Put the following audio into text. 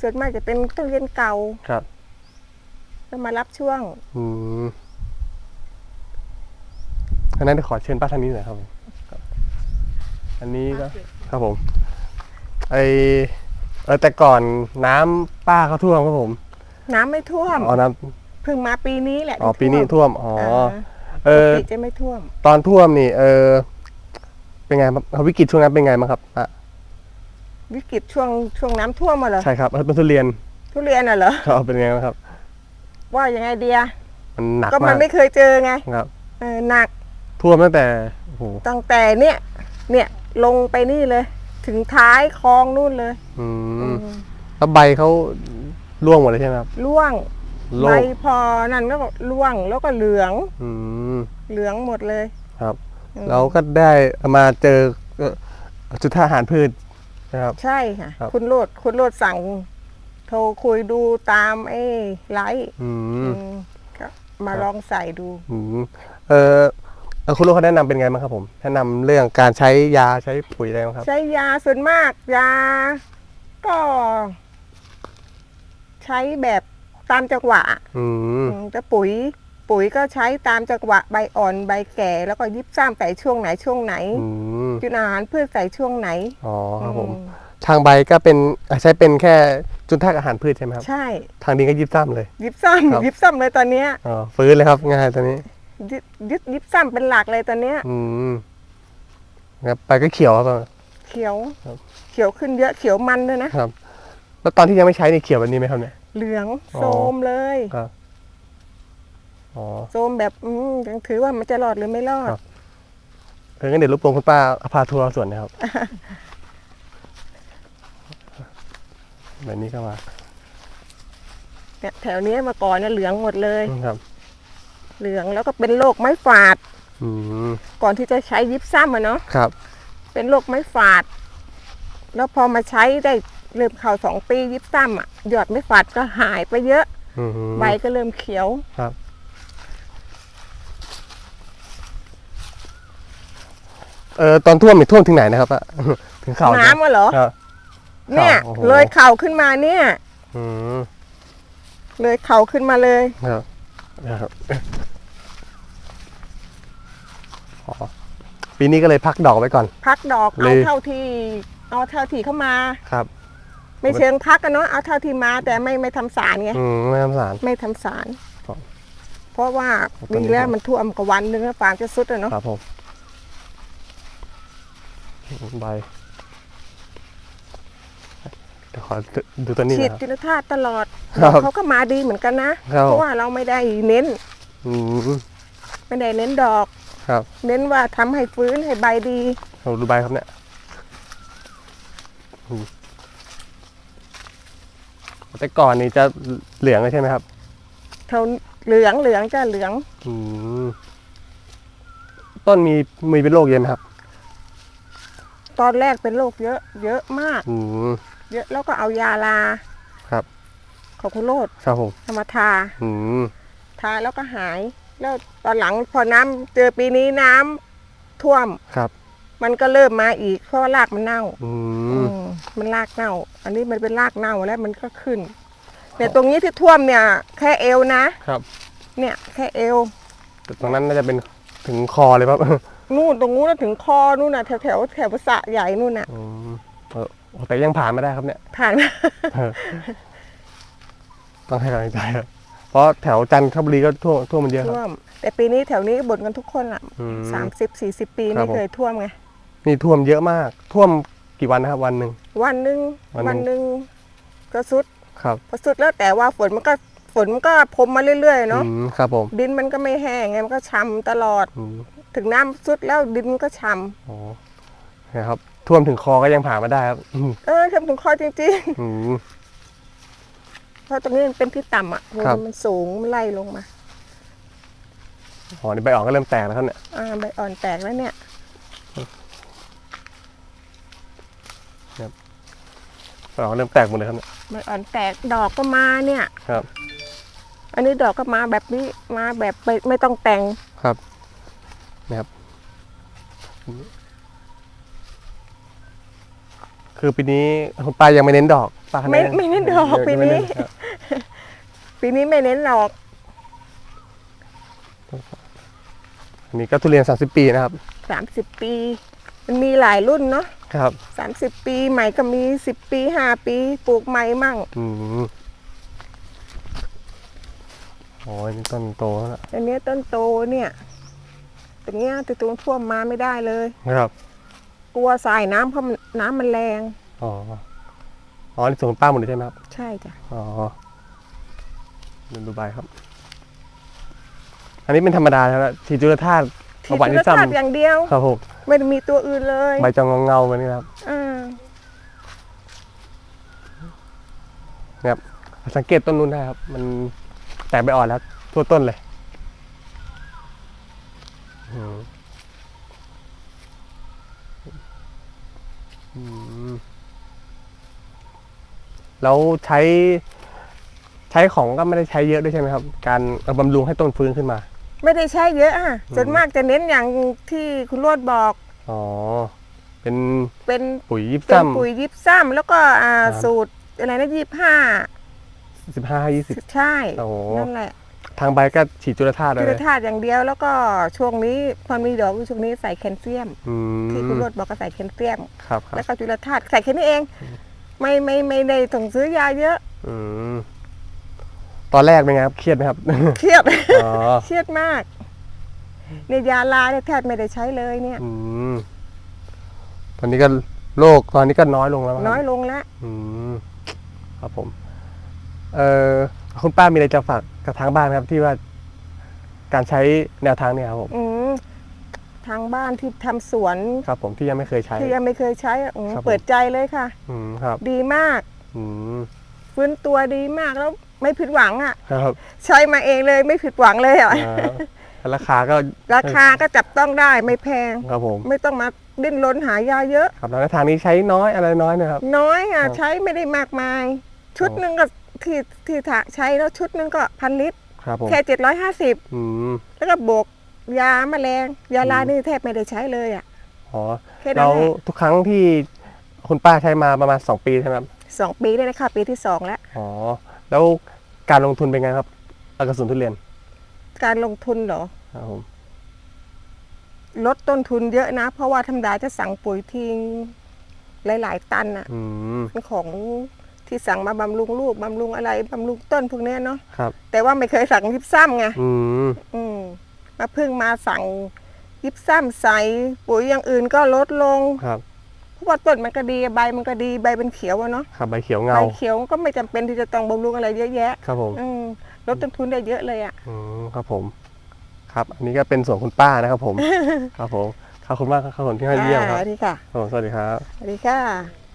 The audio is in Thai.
ส่วนมากจะเป็นต้นเรียนเก่าครับแล้วมารับช่วง อืมอันนั้นเดี๋ยวขอเชิญป้าทางนี้หน่อยครับผมครับ อันนี้ก็ครับผม ไอเออแต่ก่อนน้ำป้าเขาท่วมครับผมน้ำไม่ท่วมอ๋อน้เพิ่งมาปีนี้แหละำอ๋อปีนี้ท่วมอ๋อาเอปอกติจะไม่ท่วม ตอนท่วมนี่ เออ เป็นไงบ้างวิกฤตช่วงนั้นเป็นไงบ้างครับป้า วิกฤตช่วงช่วงน้ำท่วมมาเหรอใช่ครับเออต้นทุเรียนทุเรียนน่ะเหรอเขาเป็นไงบ้างครับ ว่ายังไงเดียมันหนักก็มัมานกไม่เคยเจอไงครับเออหนักท่วมตั้งแต่โอ้โหตั้งแต่เนี่ยเนี่ยลงไปนี่เลย ถึงท้ายคลองนู่นเลยอือืมมแล้วใบเขาร่วงหมดเลยใช่ไหมครับร่วงโลใบกพอนั่นก็ร่วงแล้วก็เหลืองอืมเหลืองหมดเลย ครับ อืม เราก็ได้มาเจอเอ่อจุดท่าอาหารพืชนะ ครับ ใช่ค่ะ ครับ คุณโรดคุณโรดสั่ง โทรคุยดูตามไอ้ไลฟ์อืม อืมก็มาครับ ลองใส่ดู อืมเออเอ่อคุณลูกเขาแนะนำเป็นไงบ้างครับผม แนะนำเรื่องการใช้ยาใช้ปุ๋ยอะไรบ้างครับ ใช้ยาส่วนมากยา ก็ ใช้แบบตามจังหวะอืม อืมแต่ปุ๋ย ปุ๋ยก็ใช้ตามจังหวะใบอ่อนใบแก่ แล้วก็ยิบซ้ำใส่ช่วงไหนช่วงไหน อืม จุดอาหารพืชใส่ช่วงไหนอ๋อครับผมอืทางใบก็เป็นอะใช้เป็นแค่จุดท่าอาหารพืชใช่ไหมครับ ใช่ทางดินก็ยิบซ้ำเลย ยิบซ้ครับำยิบซ้ำเลยตอนเนี้ยอ๋อฟื้นเลยครับง่ายตอนนี้ยิบยิบยิบซ้ำเป็นหลักเลยตอนเนี้ย อืมครับใบก็เขียวครับ เขียว ครับ เขียวขึ้นเยอะเขียวมันด้วยนะ ครับ แล้วตอนที่ยังไม่ใช้นี่เขียวแบบนี้ไหมครับเนี่ย เหลืองอ๋อโซมเลยครับอ๋อโซมแบบอืมยังถือว่ามันจะรอดหรือไม่รอด ครับ เอองั้นเดี๋ยวรบกวนคุณป้าพาทัวร์สวนนะครับแบบนี้ก็มาเนี่ยแถวเนี้ยเมาก่อนเนี่ยเหลืองหมดเลยครับเหลืองแล้วก็เป็นโรคไม้ฝาด อืมก่อนที่จะใช้ยิปซัมอะเนาะครับ เป็นโรคไม้ฝาด แล้วพอมาใช้ได้เริ่มเข้าสองปียิปซัมอะยอดไม้ฝาดก็หายไปเยอะ อืมใบก็เริ่มเขียว ครับ เออตอนท่วมนี่ท่วมถึงไหนนะครับป้าถึงเข่าใช่ไหมน้ำอะเหรอครับ เนี่ย โอ้โห เลยเข่าขึ้นมาเนี่ย อืมเลยเข่าขึ้นมาเลย ครับนะครับอ๋อปีนี้ก็เลยพักดอกไว้ก่อน พักดอกเลเอาย เท่าที่ เอาเท่าที่เข้ามา ครับ ไม่เชิงพักกันเนาะเอาเท่าที่มา แต่ไม่ไม่ทำสารไงอืมไม่ทำสาร ไม่ทำสาร ครับเพราะว่าตอนนี้ดีแล้วมันท่วมกับวันหนึงแล้วฟาร์มจะสุดอะเนาะครับผม ใบเดี๋ยวขอดูตัวนี้ฉีนะดครับ จุลธาตุตลอดครับเขาก็มาดีเหมือนกันนะ ครับ เพราะว่าเราไม่ได้เน้น อืมไม่ได้เน้นดอก ครับเน้นว่าทำให้ฟื้นให้ใบดี เราดูใบครับเนี่ยอืมแต่ก่อนนี่จะเหลืองเลยใช่ไหมครับ เท่าเหลืองเหลืองจะเหลือง อืมต้นมีมีเป็นโรคเยอะไหมครับ ตอนแรกเป็นโรคเยอะ เยอะมาก อืม เยอะแล้วก็เอายาลาครับ ของคุณโรดครับผมเอามาทา อืม ทาแล้วก็หาย แล้วตอนหลังพอน้ำเจอปีนี้น้ำท่วม ครับ มันก็เริ่มมาอีกเพราะว่ารากมันเน่าอือืมมมันรากเน่า อันนี้มันเป็นรากเน่าแล้วมันก็ขึ้นเนี่ยตรงนี้ที่ท่วมเนี่ย แค่เอวนะ ครับ เนี่ย แค่เอว แต่ตรงนั้นน่าจะเป็น ถึงคอเลยครับนู่นตรงนู้นนะถึงคอนู่นน่ะแถวแถวแถวประสาทใหญ่นู่นน่ะอืมเออแต่ยังผ่านไม่ได้ครับเนี่ย ผ่านเออต้องให้กำลังใจครับเพราะแถวจันทบุรีก็ท่วมท่วมมันเยอะคท่รับวม แต่ปีนี้แถวนี้บ่นกันทุกคนอะอืมสามสิบสี่สิบปีครับ ไม่เคยท่วมไง นี่ท่วมเยอะมาก ท่วมกี่วันนะครับวันหนึ่ง วันหนึ่งวันหนึ่ง วันหนึ่งก็สุด ครับ พอสุดแล้วแต่ว่าฝนมันก็ ฝนมันก็พรมมาเรื่อยๆเนาะอืมครับผมดินมันก็ไม่แห้งไงมันก็ช้ำตลอด อืมถึงน้ำสุดแล้วดินมันก็ช้อ๋อนะครับท่วมถึงคอก็ยังผ่านมาได้ครับอืมำเออทำถึงคอจริงอืม ๆ เพราะตรงนี้มันเป็นที่ต่ำอะครับ มันสูงมันไล่ลงมา อ๋อนี่ใบอ่อนก็เริ่มแตกแล้วครับเนี่ยอ่าใบอ่อนแตกแล้วเนี่ย ใบอ่อนก็เริ่มแตกหมดเลยครับเนี่ยใบอ่อนแตกดอกก็มาเนี่ย ครับ อันนี้ดอกก็มาแบบนี้มาแบบไม่ไม่ต้องแต่งครับนะครับ คือปีนี้คุณป้ายังไม่เน้นดอกป้าไม่ไม่เน้นดอกยังปีไม่นี้เครับปีนี้ไม่เน้นหรอก อันนี้ก็ทุเรียน30ปีนะครับสามสิบปี มันมีหลายรุ่นเนาะครับสามสิบปีใหม่ก็มีสิบปีห้าปีปลูกใหม่มั่งอืม โอ้ยนี่ต้นโตแล้วนะอันเนี้ยต้นโตเนี่ยตรงเนี้ยแตัวท่วมมาไม่ได้เลย ครับ กลัวสายน้ำเพราะมันน้ำมันแรง อ๋อ อ๋อนี่ส่วนคุณป้าหมดเลยใช่ไหมครับ ใช่จ้ะอ๋อดูดูใบครับ อันนี้เป็นธรรมดาครับทีจุลธาตุที่เอาหวานจุที่ลธาตุซ้ำอย่างเดียวครับผมไม่ได้มีตัวอื่นเลยใบจะเงาเงาๆแบบนี้นะครับอ่านะครับสังเกตต้นนู้นได้ครับ มัน แตกใบอ่อนแล้วทั่วต้นเลยอืมอืมแล้วใช้ใช้ของก็ไม่ได้ใช้เยอะด้วยใช่ไหมครับ การเอาบำรุงให้ต้นฟื้นขึ้นมา ไม่ได้ใช้เยอะอะส่วนมากจะเน้นอย่างที่คุณโรดบอก อ๋อ เป็นเป็นปุ๋ยยิบเป็นซ้ำปุ๋ยยิบซ้ำแล้วก็อ่าครับสูตรอะไรนะยี่ห้า สิบห้ายี่สิบใช่โอ้โหนั่นแหละทางใบก็ฉีดจุลธาตุเลจุยลธาตุอย่างเดียวแล้วก็ช่วงนี้ความมีดอกช่วงนี้ใส่แคลเซียมอืมที่คุณโรดบอกก็ใส่แคลเซียมครับครัแล้บวก็จุลธาตุใส่แค่นี้เอง ไม่ไม่ไม่ได้ส่งซื้อยาเยอะอืมตอนแรกเป็นไงครับเครียดไหมครับ เครียดอ๋อเครียดมากเนี่ยยาลาเนี่ยแทบไม่ได้ใช้เลยเนี่ยอืมตอนนี้ก็โรคตอนนี้ก็น้อยลงแล้วมั้งครับน้อยลงแล้วอืมครับผม เอ่อคุณป้ามีอะไรจะฝากกับทางบ้านไหมครับ ที่ว่าการใช้แนวทางเนี่ยครับผมอืมทางบ้านที่ทำสวนครับผมที่ยังไม่เคยใช้ ที่ยังไม่เคยใช้อะอืมครับผม เปิดใจเลยค่ะ อืมครับ ดีมาก อืมฟื้นตัวดีมากแล้วไม่ผิดหวังอะ ครับใช้มาเองเลยไม่ผิดหวังเลยอะอ่าราคาก็ราคาก็จับต้องได้ไม่แพง ครับผม ไม่ต้องมาดิ้นรนหายาเยอะ ครับแล้วทางนี้ใช้น้อยอะไรน้อยนะครับ น้อยอะ ครับใช้ไม่ได้มากมาย ชุดหนึ่งก็ ที่ที่ถาใช้แล้วชุดหนึ่งก็พันลิตรครับผมแค่เจ็ดร้อยห้าสิบอืมแล้วก็บวกยาแมลงยาลาอืมนี่แทบไม่ได้ใช้เลยอะอ๋อแค่นั้แล้นวแหละทุกครั้งที่คุณป้าใช้มาประมาณสองปีใช่ไหมครับสองปีเลยนะคะปีที่สองแล้วอ๋อแล้วการลงทุนเป็นไงครับเอากระสุนทุเรียน การลงทุนเหรอครับผมลดต้นทุนเยอะนะ เพราะว่าธรรมดาจะสั่งปุ๋ยทิ้งหลาย ๆ ตันอะอืมเป็นของ ที่สั่งมาบำรุงลูกบำรุงอะไรบำรุงต้นพวกเนี้ยเนาะครับ แต่ว่าไม่เคยสั่งยิบซ้ำไงอืมอืมมาเพิ่งมาสั่งยิบซ้ำใส่ปุ๋ยอย่างอื่นก็ลดลงครับเพราะว่าต้นมันก็ดีใบมันก็ดีใบเป็นเขียวอะเนาะครับใบเขียวใบเงาเขียวก็ไม่จำเป็นที่จะต้องบำรุงอะไรเยอะแยะ ครับผมอืมลดต้นทุนได้เยอะเลยอะอืมครับผม ครับ อันนี้ก็เป็นส่วนคุณป้านะครับผม ครับผมขอบคุณมากครับผมที่ให้เยี่ยมครับอ่าสวัสดีค่ะครับผมสวัสดีครับสวัสดีค่ะ